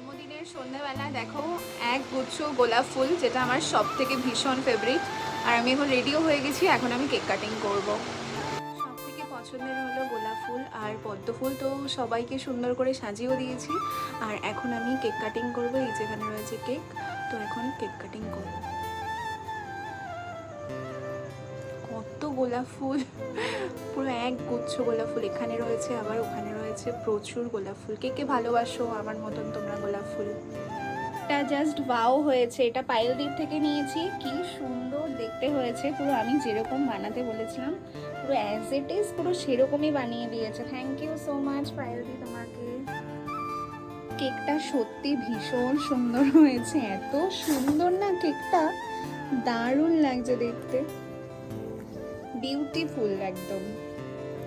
জন্মদিনের সন্ধ্যাবেলা দেখো এক গুচ্ছ গোলাপ ফুল, যেটা আমার সব থেকে ভীষণ ফেভারিট আর আমি এখন রেডিও হয়ে গেছি, এখন আমি কেক কাটিং করব। পছন্দের হলো গোলাপ ফুল আর পদ্ম ফুল, তো সবাইকে সুন্দর করে সাজিয়েও দিয়েছি। আর এখন আমি কেক কাটিং করব, এই যেখানে রয়েছে কেক তো এখন কেক কাটিং করব। কত গোলাপ ফুল, পুরো এক গুচ্ছ গোলাপ ফুল এখানে রয়েছে, আবার ওখানে রয়েছে প্রচুর গোলাপ ফুল। কে কে ভালোবাসো আমার মতন তোমরা গোলাপ ফুল? এটা জাস্ট ওয়াও হয়েছে, এটা পাইলদির থেকে নিয়েছি। কি সুন্দর দেখতে হয়েছে, পুরো আমি যেরকম বানাতে বলেছিলাম, পুরো অ্যাজ ইট ইজ পুরো সেরকমই বানিয়ে দিয়েছে। থ্যাংক ইউ সো মাচ পাইলদি তোমাকে। কেকটা সত্যি ভীষণ সুন্দর হয়েছে, এত সুন্দর না কেকটা, দারুণ লাগছে দেখতে। বিউটিফুল একদম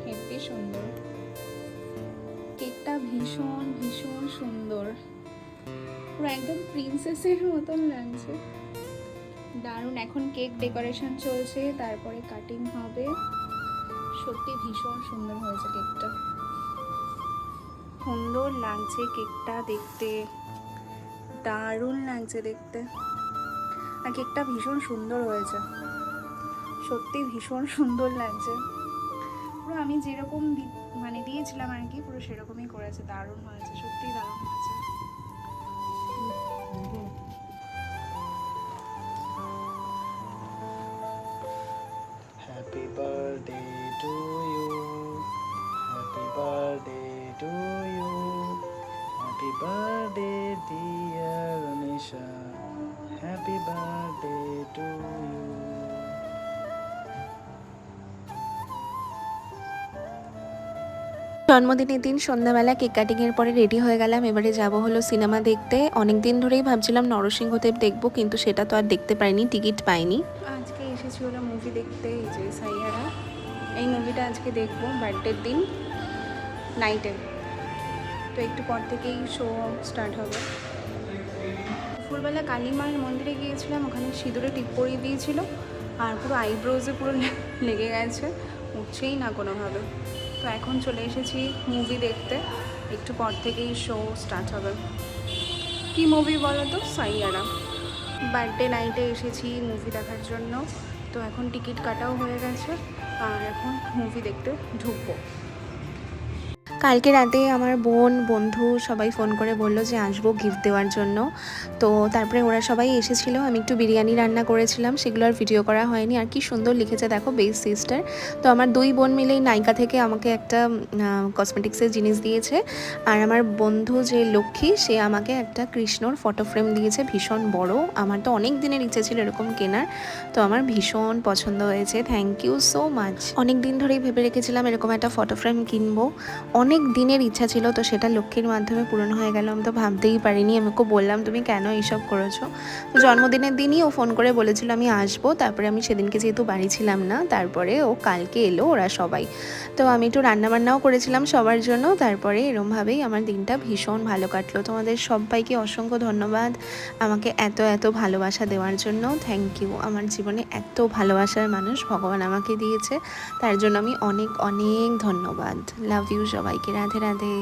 হেভি সুন্দর। ভীষণ ভীষণ সুন্দর। পুরো একদম প্রিন্সেসের মতন লাগছে। দারুণ, এখন কেক ডেকোরেশন চলছে, তারপরে কাটিং হবে। সত্যি ভীষণ সুন্দর হয়েছে কেকটা সুন্দর লাগছে কেকটা দেখতে। দারুণ লাগছে দেখতে। আর কেকটা ভীষণ সুন্দর হয়েছে। সত্যি ভীষণ সুন্দর লাগছে। পুরো আমি যেরকম মানে দিয়েছিলাম আর কি, পুরো সেরকমই করেছে, দারুণ হয়েছে সত্যি দারুণ হয়েছে Happy birthday to you. জন্মদিনের দিন সন্ধ্যাবেলা কেক কাটিংয়ের পরে রেডি হয়ে গেলাম। এবারে যাব হলো সিনেমা দেখতে। অনেক দিন ধরেই ভাবছিলাম নরসিংহদেব দেখব, কিন্তু সেটা তো আর দেখতে পাইনি, টিকিট পাইনি। আজকে এসেছি হলো মুভি দেখতে, এই যে সাইয়ারা। এই মুভিটা আজকে দেখব বার্থডের দিন নাইটে তো একটু পর থেকেই শো স্টার্ট হবে। দুপুরবেলা কালীমার মন্দিরে গিয়েছিলাম, ওখানে সিঁদুরে টিপ পরিয়ে দিয়েছিল, আর পুরো আইব্রোজে পুরো লেগে গেছে, উঠছেই না কোনোভাবে। তো এখন চলে এসেছি মুভি দেখতে। একটু পর থেকেই শো স্টার্ট হবে। কি মুভি বলো তো? সাইয়ারা। বার্থডে নাইটে এসেছি মুভি দেখার জন্য। তো এখন টিকিট কাটাও হয়ে গেছে। আর এখন মুভি দেখতে ঢুকবো। কালকে রাতে আমার বোন, বন্ধু সবাই ফোন করে বলল যে আসব গিফট দেওয়ার জন্য। তো তারপরে ওরা সবাই এসেছিল, আমি একটু বিরিয়ানি রান্না করেছিলাম, সেগুলো আর ভিডিও করা হয়নি। আর কি সুন্দর লিখেছে দেখো বেস সিস্টার তো আমার দুই বোন মিলেই নায়িকা থেকে আমাকে একটা কসমেটিক্সের জিনিস দিয়েছে। আর আমার বন্ধু যে লক্ষ্মী, সে আমাকে একটা কৃষ্ণর ফটো ফ্রেম দিয়েছে, ভীষণ বড়। আমার তো অনেক দিনের ইচ্ছে ছিল এরকম কেনার। তো আমার ভীষণ পছন্দ হয়েছে। থ্যাংক ইউ সো মাচ অনেক দিন ধরেই ভেবে রেখেছিলাম এরকম একটা ফটো ফ্রেম কিনবো। অনেক দিনের ইচ্ছা ছিল, তো সেটা লক্ষ্মীর মাধ্যমে পূরণ হয়ে গেল। আমি তো ভাবতেই পারিনি, আমি ওকে বললাম, তুমি কেন এইসব করেছ? তো জন্মদিনের দিনই ও ফোন করে বলেছিল, আমি আসব। তারপরে আমি সেদিনকে যেহেতু বাড়ি ছিলাম না, তারপরে ও কালকে এলো, ওরা সবাই। তো আমি একটু রান্নাবান্নাও করেছিলাম সবার জন্য, তারপরে এরমভাবেই আমার দিনটা ভীষণ ভালো কাটলো। তোমাদের সবাইকে অসংখ্য ধন্যবাদ আমাকে এত এত ভালোবাসা দেওয়ার জন্য। থ্যাংক ইউ আমার জীবনে এত ভালোবাসার মানুষ ভগবান আমাকে দিয়েছে, তার জন্য আমি অনেক অনেক ধন্যবাদ। লাভ ইউ সবাইকে। রাধে রাধে